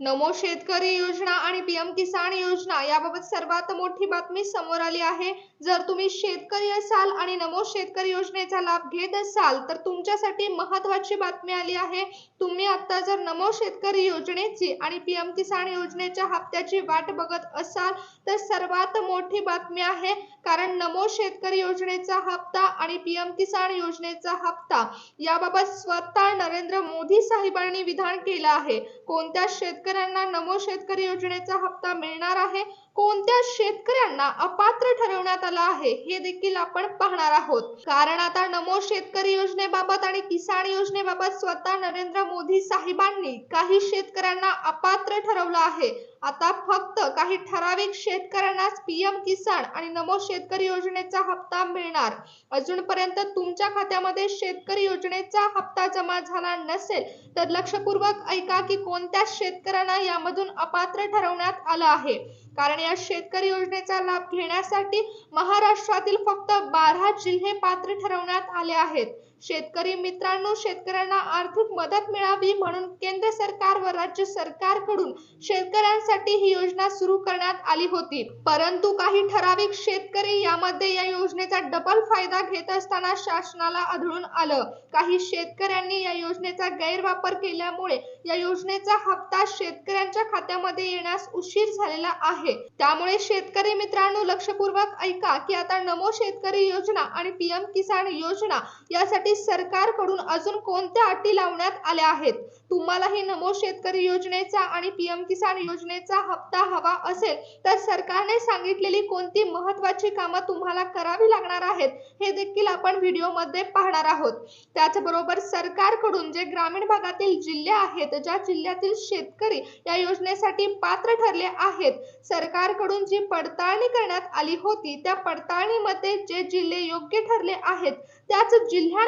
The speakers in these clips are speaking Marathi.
नमो शेतकरी योजना आणि पीएम किसान योजना याबाबत सर्वात मोठी बातमी समोर आली आहे. जर तुम्ही शेतकरी असाल आणि नमो शेतकरी योजनेचा लाभ घेत असाल तर तुमच्यासाठी महत्वाची बातमी आली आहे. तुम्ही आता जर नमो शेतकरी योजनेची आणि पीएम किसान योजनेच्या हप्त्याची वाट बघत असाल तर सर्वात मोठी बातमी आहे. कारण नमो शेतकरी योजनेचा हप्ता आणि पीएम किसान योजनेचा हप्ता याबाबत स्वतः नरेंद्र मोदी साहेबांनी विधान केलं आहे. कोणत्या शेतकरी शेतकऱ्यांना नमो शेतकरी योजनेचा हप्ता मिळणार आहे. कोणत्या शेतकऱ्यांना अपात्र ठरवण्यात आला आहे हे देखील आपण पाहणार आहोत. कारण आता नमो शेतकरी योजनेबाबत आणि किसान योजनेबाबत स्वतः नरेंद्र मोदी साहेबांनी काही शेतकऱ्यांना अपात्र ठरवलं आहे. आता फक्त काही ठराविक शेतकऱ्यांनाच पीएम किसान आणि नमो शेतकरी योजनेचा हप्ता मिळणार. अजूनपर्यंत तुमच्या खात्यामध्ये शेतकरी योजनेचा हप्ता जमा झाला नसेल तर लक्षपूर्वक ऐका की कोणत्या शेतकऱ्यांना यामधून अपात्र ठरवण्यात आलं आहे. कारण या शेतकरी योजनेचा लाभ घेण्यासाठी महाराष्ट्रातील फक्त बारा जिल्हे पात्र ठरवण्यात आले आहेत. शेतकरी मित्रांनो शेतकऱ्यांना आर्थिक मदत मिळावी म्हणून केंद्र सरकार व राज्य सरकारकडून शेतकऱ्यांसाठी ही योजना सुरू करण्यात आली होती. परंतु काही ठराविक शेतकरी यामध्ये या योजनेचा डबल फायदा घेत असताना शासनाला आढळून आलं. काही शेतकऱ्यांनी या योजनेचा गैरवापर केल्यामुळे या योजनेचा हप्ता शेतकऱ्यांच्या खात्यामध्ये येण्यास उशीर झालेला आहे. त्यामुळे शेतकरी मित्रांनो लक्षपूर्वक ऐका की आता नमो शेतकरी योजना आणि पीएम किसान योजना यासाठी सरकारकडून अजून कोणत्या अटी लावण्यात आल्या आहेत? तुम्हालाही नमो शेतकरी योजनेचा आणि पीएम किसान योजनेचा हप्ता हवा असेल तर सरकारने सांगितलेली कोणती महत्वाची कामं तुम्हाला करावी लागणार आहेत हे देखील आपण व्हिडिओमध्ये पाहणार आहोत. त्याचबरोबर सरकारकडून जे ग्रामीण भागातील जिल्हे आहेत ज्या जिल्ह्यातील शेतकरी या योजनेसाठी पात्र ठरले आहेत सरकारकडून जी पडताळणी करण्यात आली होती त्या पडताळणीमध्ये जे जिल्हे योग्य ठरले आहेत त्याच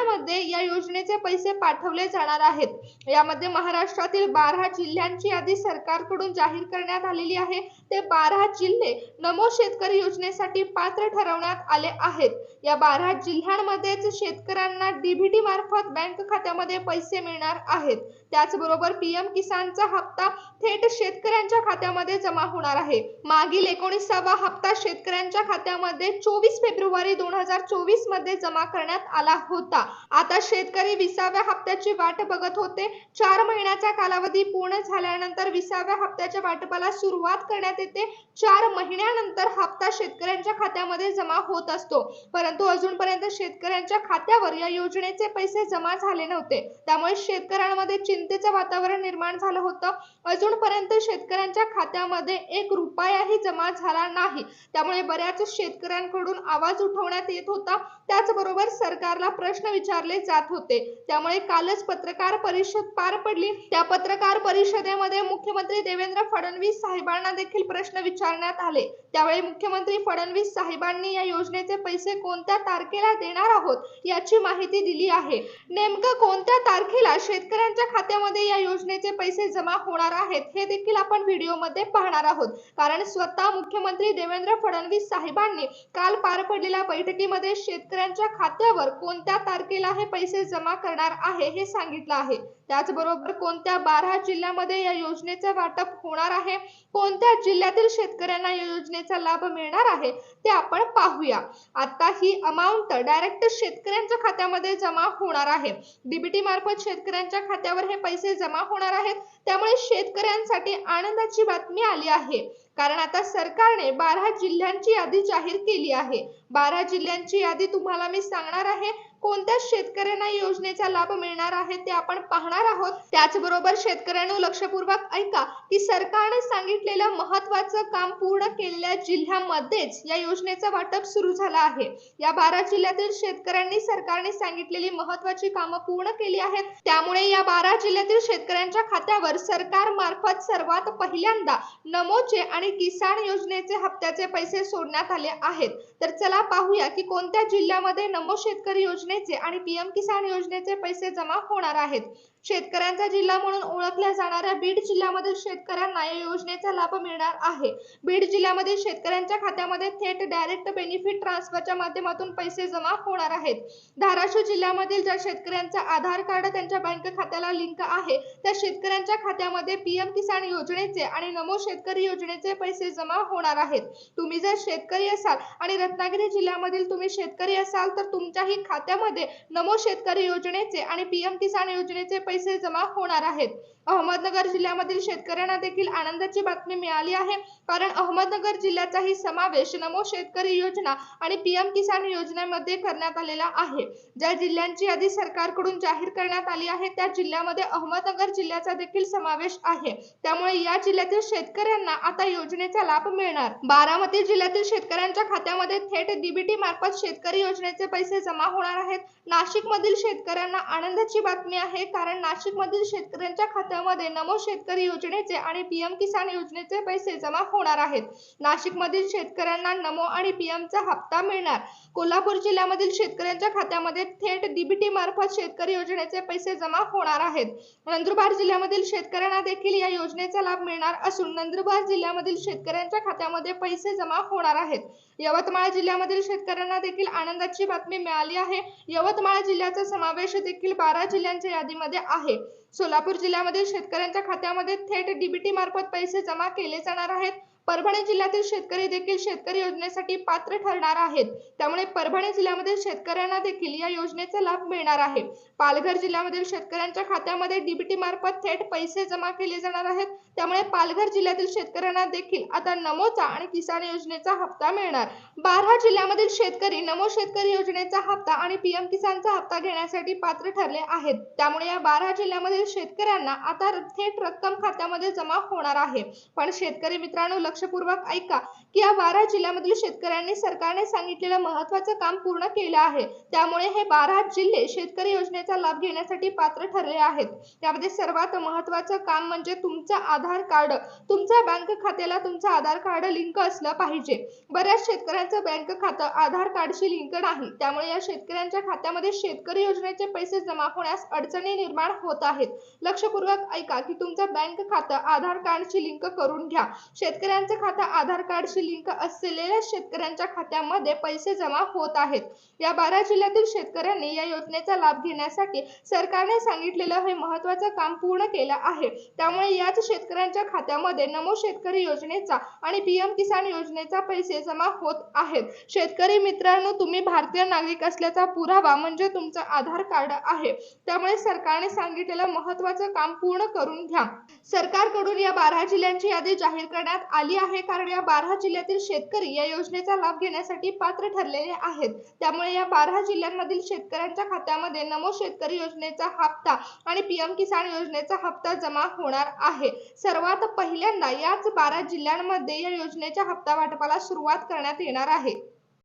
जिल्ह्यांमध्ये या योजनेचे पैसे पाठवले जाणार आहेत. यामध्ये महाराष्ट्रातील बारा जिल्ह्यांची यादी सरकारकडून जाहीर करण्यात आलेली आहे. ते बारा जिल्हे नमो शेतकरी योजनेसाठी पात्र ठरवण्यात आले आहेत. या बारा जिल्ह्यांमध्येच शेतकऱ्यांना डीबीटी मार्फत बँक खात्यामध्ये पैसे मिळणार आहेत. त्याचबरोबर पीएम किसानचा हप्ता थेट शेतकऱ्यांच्या खात्यामध्ये जमा होणार आहे. मागील एकोणीसावा हप्ता शेतकऱ्यांच्या खात्यामध्ये चोवीस फेब्रुवारी दोन हजार चोवीसमध्ये जमा करण्यात आला होता. आता शेतकरी विसाव्या हप्त्याची वाट बघत होते. चार महिन्याचा कालावधी पूर्ण झाल्यानंतर विसाव्या हप्त्याच्या वाटपाला सुरुवात करण्यात येते. चार महिन्यानंतर हप्ता शेतकऱ्यांच्या खात्यामध्ये जमा होत असतो. परंतु अजूनपर्यंत शेतकऱ्यांच्या खात्यावर या योजनेचे पैसे जमा झाले नव्हते. त्यामुळे शेतकऱ्यांमध्ये चिंतेचं वातावरण निर्माण झालं होतं. अजूनपर्यंत शेतकऱ्यांच्या खात्यामध्ये एक रुपयाही जमा झाला नाही. त्यामुळे बऱ्याच शेतकऱ्यांकडून आवाज उठवण्यात येत होता. त्याचबरोबर सरकारला प्रश्न विचारले जात होते. त्यामुळे कालच पत्रकार परिषद पार पडली. त्या पत्रकार परिषदेमध्ये मुख्यमंत्री देवेंद्र फडणवीस साहेबांना देखील प्रश्न विचारण्यात आले. त्यावेळी मुख्यमंत्री फडणवीस साहेबांनी या योजनेचे पैसे कोणत्या तारखेला देणार आहोत याची माहिती दिली आहे. नेमकं कोणत्या तारखेला शेतकऱ्यांच्या खात्यामध्ये या योजनेचे पैसे जमा होणार आहेत हे देखील आपण व्हिडिओमध्ये पाहणार आहोत. कारण स्वतः मुख्यमंत्री देवेंद्र फडणवीस साहेबांनी काल पार पडलेल्या बैठकीमध्ये शेतकऱ्यांच्या खात्यावर कोणत्या तारखेला हे पैसे जमा करणार आहे हे सांगितलं आहे. त्याचबरोबर कोणत्या बारा जिल्ह्यामध्ये या योजनेचे वाटप होणार आहे? कोणत्या जिल्ह्यातील शेतकऱ्यांना या योजनेचा लाभ मिळणार आहे? ते आपण पाहूया. आता ही अमाऊंट डायरेक्ट शेतकऱ्यांच्या खात्यामध्ये जमा होणार आहे. डीबीटी मार्फत शेतकऱ्यांच्या खात्यावर हे पैसे जमा होणार आहेत. त्यामुळे शेतकऱ्यांसाठी आनंदाची बातमी आली आहे. कारण आता सरकारने बारा जिल्ह्यांची यादी जाहीर केली आहे. बारा जिल्ह्यांची यादी तुम्हाला मी सांगणार आहे. कोणत्या शेतकऱ्यांना योजनेचा लाभ मिळणार आहे ते आपण पाहणार आहोत. त्याचबरोबर शेतकऱ्यांनो लक्षपूर्वक ऐका की सरकारने सांगितलेलं महत्वाचं काम पूर्ण केलेल्या जिल्ह्यामध्येच या योजनेचं वाटप सुरू झालं आहे. या बारा जिल्ह्यातील शेतकऱ्यांनी सरकारने सांगितलेली महत्वाची कामं पूर्ण केली आहेत. त्यामुळे या बारा जिल्ह्यातील शेतकऱ्यांच्या खात्यावर सरकार मार्फत सर्वात पहिल्यांदा नमोचे आणि किसान योजनेचे हप्त्याचे पैसे सोडण्यात आले आहेत. तर चला पाहूया की कोणत्या जिल्ह्यामध्ये नमो शेतकरी योजना योजनेचे आणि पीएम किसान योजनेचे पैसे जमा होणार आहेत. शेतकऱ्यांचा जिल्हा म्हणून ओळखल्या जाणाऱ्या बीड जिल्ह्यामधील शेतकऱ्यांना या योजनेचा लाभ मिळणार आहे. बीड जिल्ह्यामधील शेतकऱ्यांच्या खात्यामध्ये थेट डायरेक्ट बेनिफिट ट्रान्सफरच्या माध्यमातून पैसे जमा होणार आहेत. धाराशिव जिल्ह्यामधील ज्या शेतकऱ्यांचा आधार कार्ड त्यांच्या बँक खात्याला लिंक आहे त्या शेतकऱ्यांच्या खात्यामध्ये पीएम किसान योजनेचे आणि नमो शेतकरी योजनेचे पैसे जमा होणार आहेत. तुम्ही जर शेतकरी असाल आणि रत्नागिरी जिल्ह्यामधील तुम्ही शेतकरी असाल तर तुमच्याही खात्यामध्ये नमो शेतकरी योजनेचे आणि पीएम किसान योजनेचे पैसे जमा होणार आहेत. अहमदनगर जिल्ह्यामधील शेतकऱ्यांना देखील आनंदाची बातमी मिळाली आहे. कारण अहमदनगर जिल्ह्याचाही समावेश नमो शेतकरी योजना आणि पीएम किसान योजनेमध्ये करण्यात आलेला आहे. ज्या जिल्ह्यांची यादी सरकारकडून जाहीर करण्यात आली आहे त्या जिल्ह्यामध्ये अहमदनगर जिल्ह्याचा देखील समावेश आहे. त्यामुळे या जिल्ह्यातील शेतकऱ्यांना आता योजनेचा लाभ मिळणार. बारामती जिल्ह्यातील शेतकऱ्यांच्या खात्यामध्ये थेट डीबीटी मार्फत शेतकरी योजनेचे पैसे जमा होणार आहेत. नाशिक मधील शेतकऱ्यांना आनंदाची बातमी आहे. कारण नाशिक मधील शेतकऱ्यांच्या खात्यामध्ये नमो शेतकरी योजनेचे आणि पीएम किसान योजनेचे पैसे जमा होणार आहेत. नाशिक मधील शेतकऱ्यांना नमो आणि पीएमचा हप्ता मिळणार. कोल्हापूर जिल्ह्यामधील शेतकऱ्यांच्या खात्यामध्ये थेट डीबीटी मार्फत शेतकरी योजनेचे पैसे जमा होणार आहेत. नंदुरबार जिल्ह्यामधील शेतकऱ्यांना देखील या योजनेचा लाभ मिळणार असून नंदुरबार जिल्ह्यामधील शेतकऱ्यांच्या खात्यामध्ये पैसे जमा होणार आहेत. यवतमाळ जिल्ह्यामधील शेतकऱ्यांना देखील आनंदाची बातमी मिळाली आहे. यवतमाळ जिल्ह्याचा समावेश देखील बारा जिल्ह्यांच्या यादीमध्ये आहे. सोलापूर जिल्ह्यामध्ये शेतकऱ्यांच्या खात्यामध्ये थेट डीबीटी मार्फत पैसे जमा केले जाणार आहेत. परभणी जिल्ह्यातील शेतकरी देखील शेतकरी योजनेसाठी पात्र ठरणार आहेत. त्यामुळे परभणी जिल्ह्यामधील शेतकऱ्यांना देखील या योजनेचा लाभ मिळणार आहे. पालघर जिल्ह्यामधील शेतकऱ्यांच्या खात्यामध्ये डीबीटी मार्फत थेट पैसे जमा केले जाणार आहेत. त्यामुळे पालघर जिल्ह्यातील शेतकऱ्यांना देखील आता नमोचा आणि किसान योजनेचा हप्ता मिळणार. बारा जिल्ह्यामधील शेतकरी नमो शेतकरी योजनेचा हप्ता आणि पीएम किसानचा हप्ता घेण्यासाठी पात्र ठरले आहेत. त्यामुळे या बारा जिल्ह्यामधील शेतकऱ्यांना आता थेट रक्कम खात्यामध्ये जमा होणार आहे. पण शेतकरी मित्रांनो लक्ष लक्षपूर्वक ऐका की या बारा जिल्ह्यामधील शेतकऱ्यांनी सरकारने सांगितलेलं महत्वाचं काम पूर्ण केलं आहे. त्यामुळे हे बारा जिल्हे शेतकरी योजनेचा लाभ घेण्यासाठी पात्र ठरले आहेत. त्यामध्ये सर्वात महत्वाचं काम म्हणजे तुमचं आधार कार्ड. तुमच्या बँक खात्याला तुमचं आधार कार्ड लिंक असलं पाहिजे. बऱ्याच शेतकऱ्यांचं बँक खातं आधार कार्डशी लिंक नाही त्यामुळे या शेतकऱ्यांच्या खात्यामध्ये शेतकरी योजनेचे पैसे जमा होण्यास अडचणी निर्माण होत आहेत. लक्षपूर्वक ऐका की तुमचं बँक खातं आधार कार्डशी लिंक करून घ्या. शेतकऱ्यांचं शेतकऱ्यांचे खाते आधार कार्डशी लिंक असलेल्या शेतकऱ्यांच्या खात्यामध्ये पैसे जमा होत आहेत. या बारा जिल्ह्यातील शेतकऱ्यांनी या योजनेचा लाभ घेण्यासाठी सरकारने सांगितलेलं हे महत्वाचं काम पूर्ण केलं आहे. त्यामुळे याच शेतकऱ्यांच्या खात्यामध्ये नमो शेतकरी योजनेचा आणि पीएम किसान योजनेचा पैसे जमा होत आहेत. शेतकरी मित्रांनो तुम्ही भारतीय नागरिक असल्याचा पुरावा म्हणजे तुमचं आधार कार्ड आहे. त्यामुळे सरकारने सांगितलेलं महत्वाचं काम पूर्ण करून घ्या. सरकारकडून या बारा जिल्ह्यांची यादी जाहीर करण्यात आली आली आहे कारण या बारा जिल्ह्यातील शेतकरी या योजनेचा लाभ घेण्यासाठी पात्र ठरलेले आहेत. त्यामुळे या बारा जिल्ह्यांमधील शेतकऱ्यांच्या खात्यामध्ये नमो शेतकरी योजनेचा हप्ता आणि पीएम किसान योजनेचा हप्ता जमा होणार आहे. सर्वात पहिल्यांदा याच बारा जिल्ह्यांमध्ये या योजनेच्या हप्ता वाटपाला सुरुवात करण्यात येणार आहे.